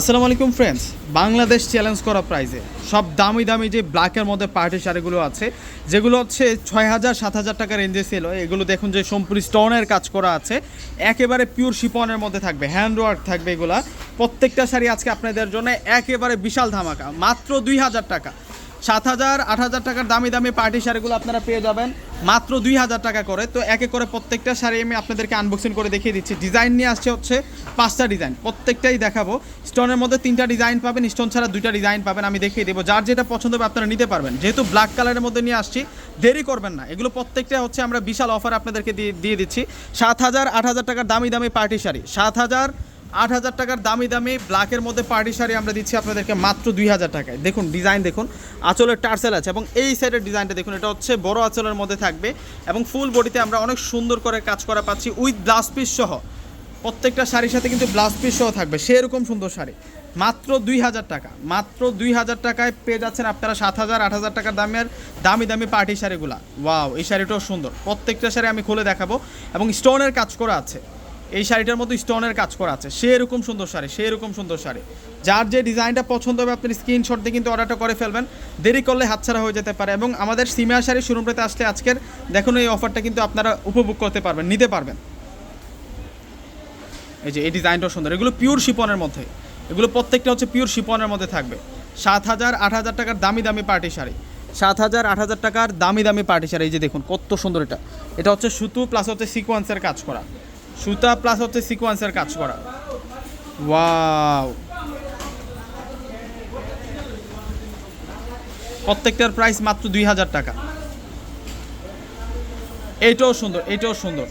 আসসালামু আলাইকুম friends Bangladesh challenge করা প্রাইজে সব দামি দামি যে ব্ল্যাকের মধ্যে পার্টি শাড়িগুলো আছে, যেগুলো হচ্ছে ছয় হাজার, সাত হাজার টাকা রেঞ্জে ছিল এগুলো দেখুন যে সম্পূর্ণ স্টোনের কাজ করা আছে। একেবারে পিওর শিপনের মধ্যে থাকবে হ্যান্ড ওয়ার্ক থাকবে এগুলা। প্রত্যেকটা শাড়ি আজকে আপনাদের জন্য একেবারে বিশাল ধামাকা। মাত্র দুই হাজার টাকা। সাত হাজার, আট হাজার টাকার দামি দামি পার্টি শাড়িগুলো আপনারা পেয়ে যাবেন। মাত্র দুই হাজার টাকা করে। তো একে করে প্রত্যেকটা শাড়ি আমি আপনাদেরকে আনবক্সিং করে দেখিয়ে দিচ্ছি। ডিজাইন নিয়ে আসছে হচ্ছে পাঁচটা ডিজাইন। প্রত্যেকটাই দেখাবো। স্টোনের মধ্যে তিনটা ডিজাইন পাবেন, স্টোন ছাড়া দুইটা ডিজাইন পাবেন, আমি দেখিয়ে দেবো। যার যেটা পছন্দ হবে আপনারা নিতে পারবেন। যেহেতু ব্ল্যাক কালারের মধ্যে নিয়ে আসছি, দেরি করবেন না। এগুলো প্রত্যেকটা হচ্ছে আমরা বিশাল অফার আপনাদেরকে দিয়ে দিয়ে দিচ্ছি। সাত হাজার, আট হাজার টাকার দামি দামি পার্টি শাড়ি। সাত হাজার আট হাজার টাকার দামি দামি ব্ল্যাকের মধ্যে পার্টি শাড়ি আমরা দিচ্ছি আপনাদেরকে মাত্র দুই হাজার টাকায়। দেখুন, ডিজাইন দেখুন, আঁচলের টার্সেল আছে এবং এই সাইডের ডিজাইনটা দেখুন, এটা হচ্ছে বড় আঁচলের মধ্যে থাকবে এবং ফুল বডিতে আমরা অনেক সুন্দর করে কাজ করা পাচ্ছি উইথ ব্লাউজ পিস সহ। প্রত্যেকটা শাড়ির সাথে কিন্তু ব্লাউজ পিস সহ থাকবে, সেরকম সুন্দর শাড়ি। মাত্র দুই হাজার টাকা, মাত্র দুই হাজার টাকায় পেয়ে যাচ্ছেন আপনারা সাত হাজার, আট হাজার টাকার দামের দামি দামি পার্টি শাড়িগুলা। ওয়াও এই শাড়িটাও সুন্দর। প্রত্যেকটা শাড়ি আমি খুলে দেখাবো এবং স্টোনের কাজ করা আছে। এই শাড়িটার মতো স্টোনের কাজ করা আছে। সে এরকম সুন্দর শাড়ি, সে এরকম সুন্দর শাড়ি। যার যে ডিজাইনটা পছন্দ হবে, আপনি স্ক্রিনশট দিয়ে কিন্তু অর্ডারটা করে ফেলবেন। দেরি করলে হাতছাড়া হয়ে যেতে পারে এবং আমাদের সিমিয়া শাড়ি শোরুমটাতে আসলে আজকের, দেখুন এই অফারটা কিন্তু আপনারা উপভোগ করতে পারবেন, নিতে পারবেন। এই যে, এই ডিজাইনটাও সুন্দর। এগুলো পিওর শিপনের মধ্যে। এগুলো প্রত্যেকটা হচ্ছে পিওর শিপনের মধ্যে থাকবে। সাত হাজার, আট হাজার টাকার দামি দামি পার্টি শাড়ি। সাত হাজার, আট হাজার টাকার দামি দামি পার্টি শাড়ি। এই যে দেখুন, কত সুন্দর এটা। এটা হচ্ছে সুতো প্লাস হচ্ছে সিকোয়েন্সের কাজ করা। সুতা প্লাস হচ্ছে সিকোয়েন্সের কাজ করা। ওয়াও প্রত্যেকটার প্রাইস মাত্র দুই হাজার টাকা। এইটাও সুন্দর এইটাও সুন্দর।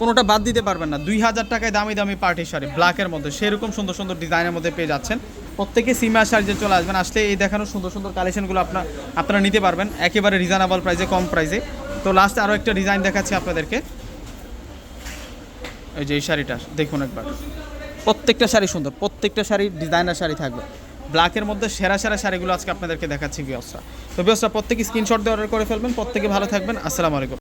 কোনোটা বাদ দিতে পারবেন না। দুই হাজার টাকায় দামি দামি পার্টি শাড়ি ব্ল্যাকের মধ্যে। সেরকম সুন্দর সুন্দর ডিজাইনের মধ্যে পেয়ে যাচ্ছেন। প্রত্যেকে সিমা শাড়িতে চলে আসবেন। আসলে এই দেখানো সুন্দর সুন্দর কালেকশনগুলো আপনার আপনারা নিতে পারবেন। একেবারে রিজনেবল প্রাইসে কম প্রাইসে তো লাস্টে আরও একটা ডিজাইন দেখাচ্ছি আপনাদেরকে। এই যে এই শাড়িটা, দেখুন একবার। প্রত্যেকটা শাড়ি সুন্দর, প্রত্যেকটা শাড়ি, ডিজাইনার শাড়ি থাকবে। ব্ল্যাকের মধ্যে সেরা সেরা শাড়িগুলো আজকে আপনাদেরকে দেখাচ্ছি বিয়সরা তো বিয়সরা প্রত্যেকে স্ক্রিনশট দিয়ে অর্ডার করে ফেলবেন, প্রত্যেকে ভালো থাকবেন, আসসালামু আলাইকুম।